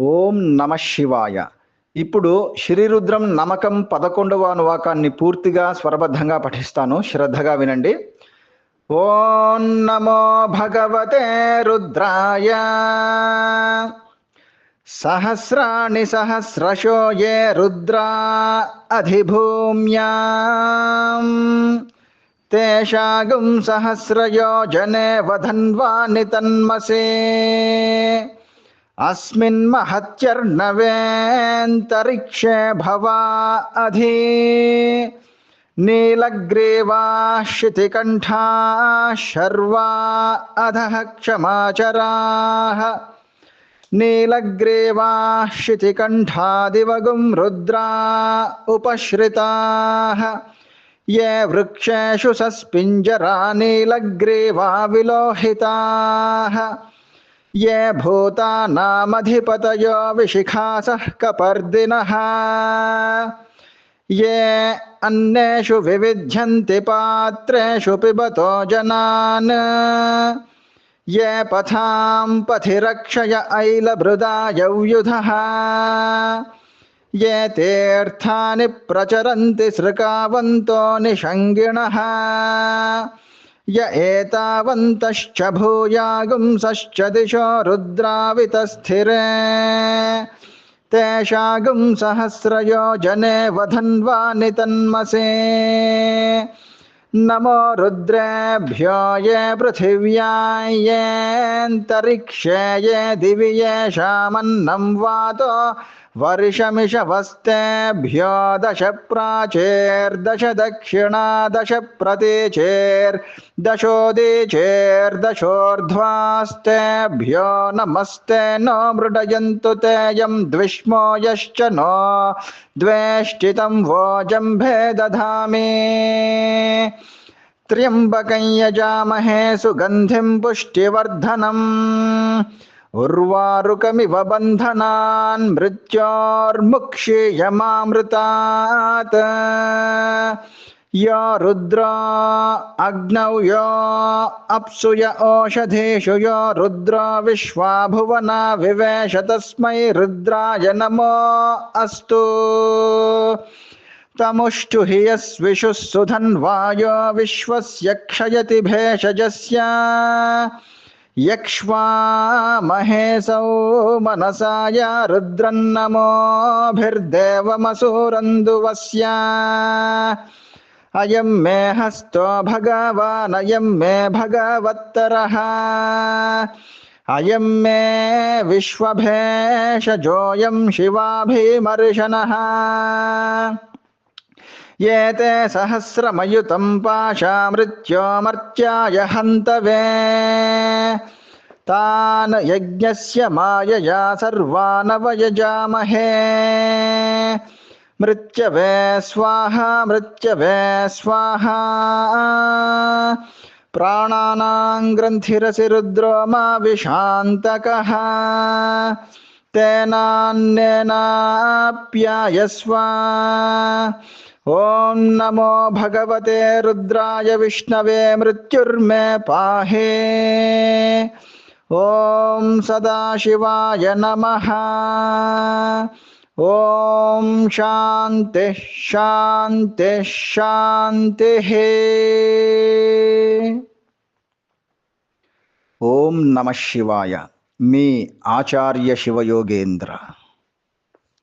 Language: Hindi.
ఓం నమ శివాయ. ఇప్పుడు శ్రీరుద్రం నమకం పదకొండవ అనువాకాన్ని పూర్తిగా స్వరబద్ధంగా పఠిస్తాను. శ్రద్ధగా వినండి. ఓం నమో భగవతే రుద్రాయ. సహస్రాణి సహస్రశో ఏ రుద్రా అధిభూమ్యాం. తేషాగం సహస్రయోజనే వధన్వాని తన్మసే. अस्मिन् महत्यर्णवेऽन्तरिक्षे भवा अधि। नीलग्रीवाः शितिकण्ठाः शर्वा अधः क्षमाचराः। नीलग्रीवाः शितिकण्ठादिवगुं रुद्रा उपश्रिताः। ये वृक्षेषु सस्पिञ्जरा नीलग्रीवा विलोहिताः। ये भूतानामधिपतयो विशिखासः कपर्दिनः। ये अन्येषु विविध्यन्ति पात्रेषु पिबतो जनान्। ये पथां पथि रक्षय ऐलभृदा यौयुधः ये तीर्थानि प्रचरन्ति सृकावन्तो निषङ्गिणः य एतावन्तश्च भूयागुंसश्च दिशो रुद्रावितस्थिरे। तेषागुं सहस्रयोजने वधन्वानि तन्मसे नमो रुद्रेभ्यो ये पृथिव्या येऽन्तरिक्षे ये दिवि येषामन्नं वातो वर्षमिषवस्तेभ्यो दश प्राचेर्दश दक्षिणा दश प्रतीचेर्दशोदीचेर्दशोर्ध्वास्तेभ्यो नमस्ते नो मृडयन्तु ते यं द्विष्मो यश्च नो द्वेष्टितं वोजम्भे दधामि त्र्यम्बकं यजामहे सुगन्धिं पुष्टिवर्धनम्। उर्वारुकमिव बन्धनान् मृत्योर्मुक्षीयमामृतात्। यो रुद्रो अग्नौ, यो अप्सु य ओषधीषु यो रुद्रो विश्वाभुवना विवेश तस्मै रुद्राय नमो अस्तु। तमुष्टु हि यस्विषुः सुधन्वायो, विश्वस्य क्षयति भेषजस्य। यक्ष्वामहेसौ मनसाय रुद्रन्नमोभिर्देवमसूरन्दुवस्य। अयं मे हस्तो भगवान् अयं मे भगवत्तरः। अयं मे विश्वभेषजोऽयं शिवाभिमर्शनः। ఏతే సహస్రమయుతం పాశా మృత్యోమర్త్యాయ హంతవే తాన్ యజ్ఞస్య మాయయా సర్వానవయజామహే. మృత్యవే స్వాహ మృత్యవే స్వాహ. ప్రాణానాం గ్రంథిరసి రుద్రో మా విశాంతక. తేనాన్నేనాప్యాయస్వా. ॐ नमो भगवते रुद्राय विष्णवे मृत्युर्मे पाहे। ॐ सदाशिवाय नमः। ॐ शान्तिः शान्तिः शान्तिः ॐ नमः शिवाय। मी आचार्य शिवयोगेन्द्र।